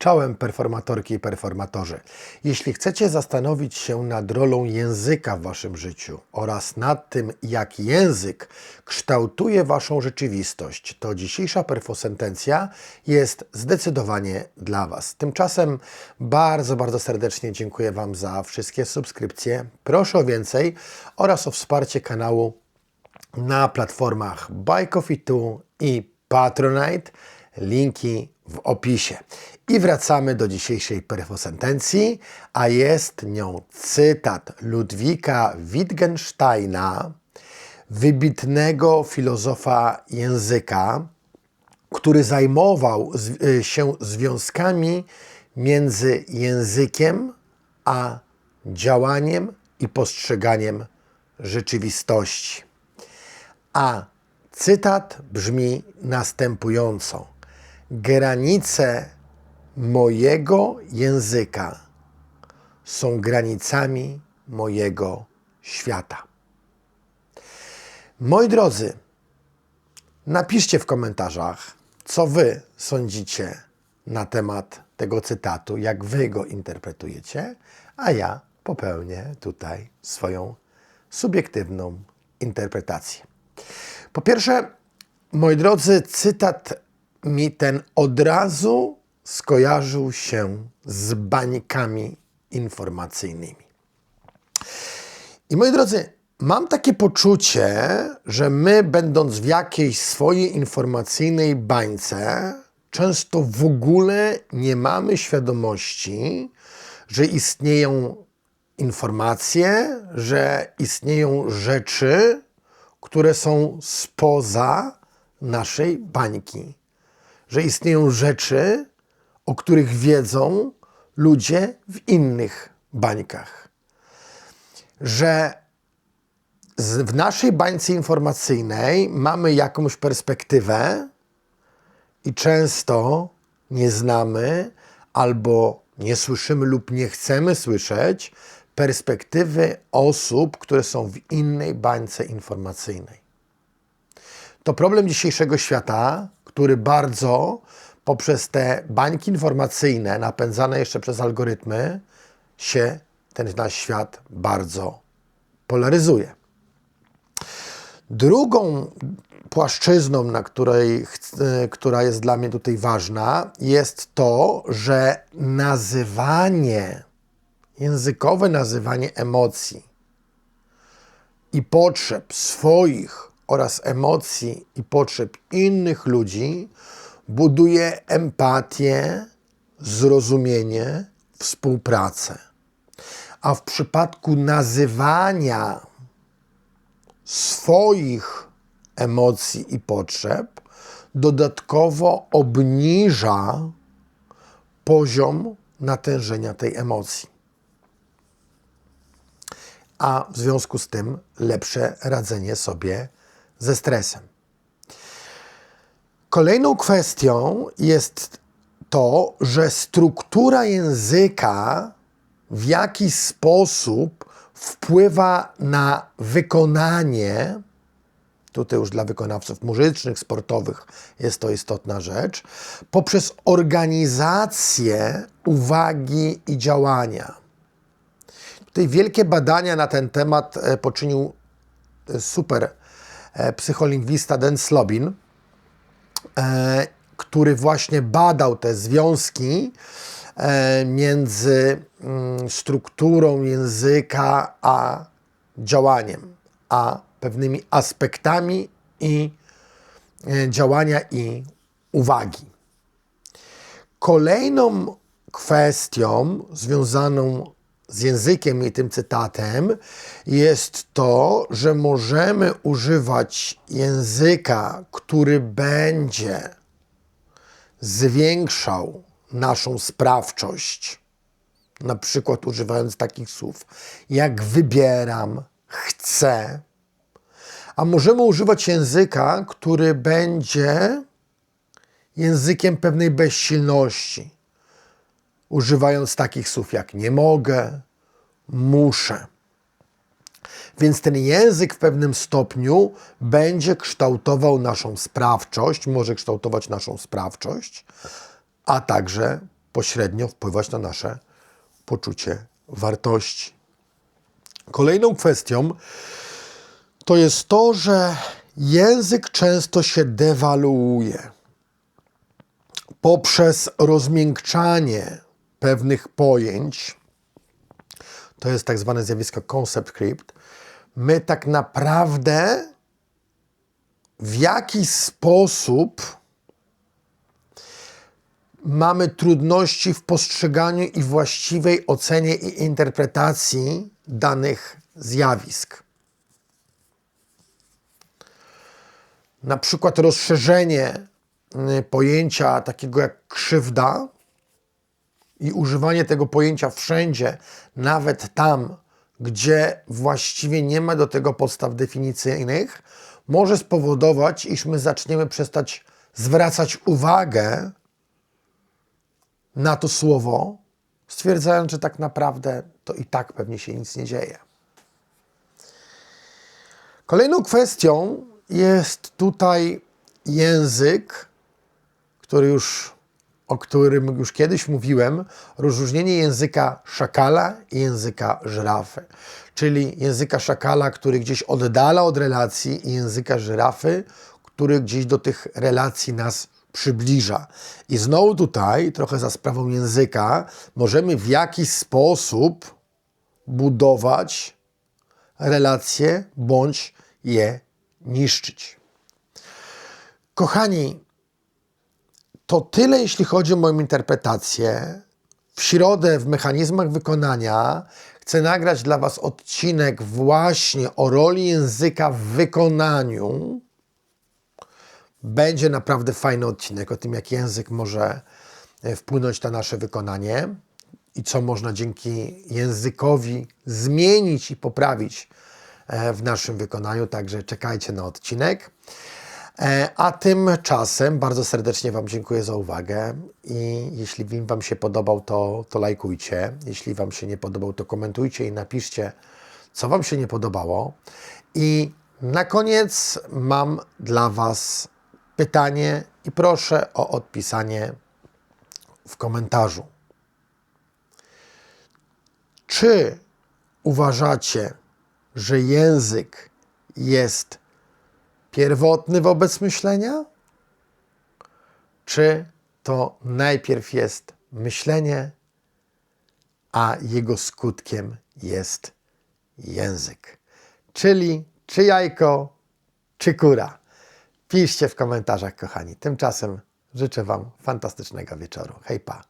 Czołem performatorki i performatorzy. Jeśli chcecie zastanowić się nad rolą języka w waszym życiu oraz nad tym, jak język kształtuje waszą rzeczywistość, to dzisiejsza perfosentencja jest zdecydowanie dla was. Tymczasem bardzo, bardzo serdecznie dziękuję wam za wszystkie subskrypcje. Proszę o więcej oraz o wsparcie kanału na platformach Buy Coffee 2 i Patronite. Linki w opisie. I wracamy do dzisiejszej perfosentencji, a jest nią cytat Ludwika Wittgensteina, wybitnego filozofa języka, który zajmował y, się związkami między językiem a działaniem i postrzeganiem rzeczywistości. A cytat brzmi następująco: Granice mojego języka są granicami mojego świata. Moi drodzy, napiszcie w komentarzach, co wy sądzicie na temat tego cytatu, jak wy go interpretujecie, a ja popełnię tutaj swoją subiektywną interpretację. Po pierwsze, moi drodzy, cytat mi ten od razu skojarzył się z bańkami informacyjnymi. I moi drodzy, mam takie poczucie, że my, będąc w jakiejś swojej informacyjnej bańce, często w ogóle nie mamy świadomości, że istnieją informacje, że istnieją rzeczy, które są spoza naszej bańki. Że istnieją rzeczy, o których wiedzą ludzie w innych bańkach. Że w naszej bańce informacyjnej mamy jakąś perspektywę i często nie znamy albo nie słyszymy lub nie chcemy słyszeć perspektywy osób, które są w innej bańce informacyjnej. To problem dzisiejszego świata, który bardzo poprzez te bańki informacyjne napędzane jeszcze przez algorytmy się ten nasz świat bardzo polaryzuje. Drugą płaszczyzną, na której, która jest dla mnie tutaj ważna, jest to, że nazywanie, językowe nazywanie emocji i potrzeb swoich oraz emocji i potrzeb innych ludzi buduje empatię, zrozumienie, współpracę. A w przypadku nazywania swoich emocji i potrzeb, dodatkowo obniża poziom natężenia tej emocji. A w związku z tym lepsze radzenie sobie ze stresem. Kolejną kwestią jest to, że struktura języka w jakiś sposób wpływa na wykonanie, tutaj już dla wykonawców muzycznych, sportowych jest to istotna rzecz, poprzez organizację uwagi i działania. Tutaj wielkie badania na ten temat e, poczynił e, super e, psycholingwista Dan Slobin, który właśnie badał te związki e, między mm, strukturą języka a działaniem, a pewnymi aspektami i e, działania i uwagi. Kolejną kwestią związaną z językiem i tym cytatem jest to, że możemy używać języka, który będzie zwiększał naszą sprawczość. Na przykład używając takich słów jak wybieram, chcę, a możemy używać języka, który będzie językiem pewnej bezsilności, używając takich słów jak nie mogę, muszę. Więc ten język w pewnym stopniu będzie kształtował naszą sprawczość, może kształtować naszą sprawczość, a także pośrednio wpływać na nasze poczucie wartości. Kolejną kwestią to jest to, że język często się dewaluuje poprzez rozmiękczanie pewnych pojęć. To jest tak zwane zjawisko concept creep. My tak naprawdę w jakiś sposób mamy trudności w postrzeganiu i właściwej ocenie i interpretacji danych zjawisk. Na przykład rozszerzenie y, pojęcia takiego jak krzywda i używanie tego pojęcia wszędzie, nawet tam, gdzie właściwie nie ma do tego podstaw definicyjnych, może spowodować, iż my zaczniemy przestać zwracać uwagę na to słowo, stwierdzając, że tak naprawdę to i tak pewnie się nic nie dzieje. Kolejną kwestią jest tutaj język, który już, o którym już kiedyś mówiłem, rozróżnienie języka szakala i języka żyrafy. Czyli języka szakala, który gdzieś oddala od relacji i języka żyrafy, który gdzieś do tych relacji nas przybliża. I znowu tutaj, trochę za sprawą języka, możemy w jakiś sposób budować relacje bądź je niszczyć. Kochani, to tyle, jeśli chodzi o moją interpretację. W środę w mechanizmach wykonania chcę nagrać dla Was odcinek właśnie o roli języka w wykonaniu. Będzie naprawdę fajny odcinek o tym, jak język może e, wpłynąć na nasze wykonanie i co można dzięki językowi zmienić i poprawić e, w naszym wykonaniu. Także czekajcie na odcinek. E, A tymczasem bardzo serdecznie Wam dziękuję za uwagę i jeśli film Wam się podobał, to, to lajkujcie. Jeśli Wam się nie podobał, to komentujcie i napiszcie, co Wam się nie podobało. I na koniec mam dla Was pytanie i proszę o odpisanie w komentarzu. Czy uważacie, że język jest pierwotny wobec myślenia? Czy to najpierw jest myślenie, a jego skutkiem jest język? Czyli czy jajko, czy kura? Piszcie w komentarzach, kochani. Tymczasem życzę Wam fantastycznego wieczoru. Hej pa!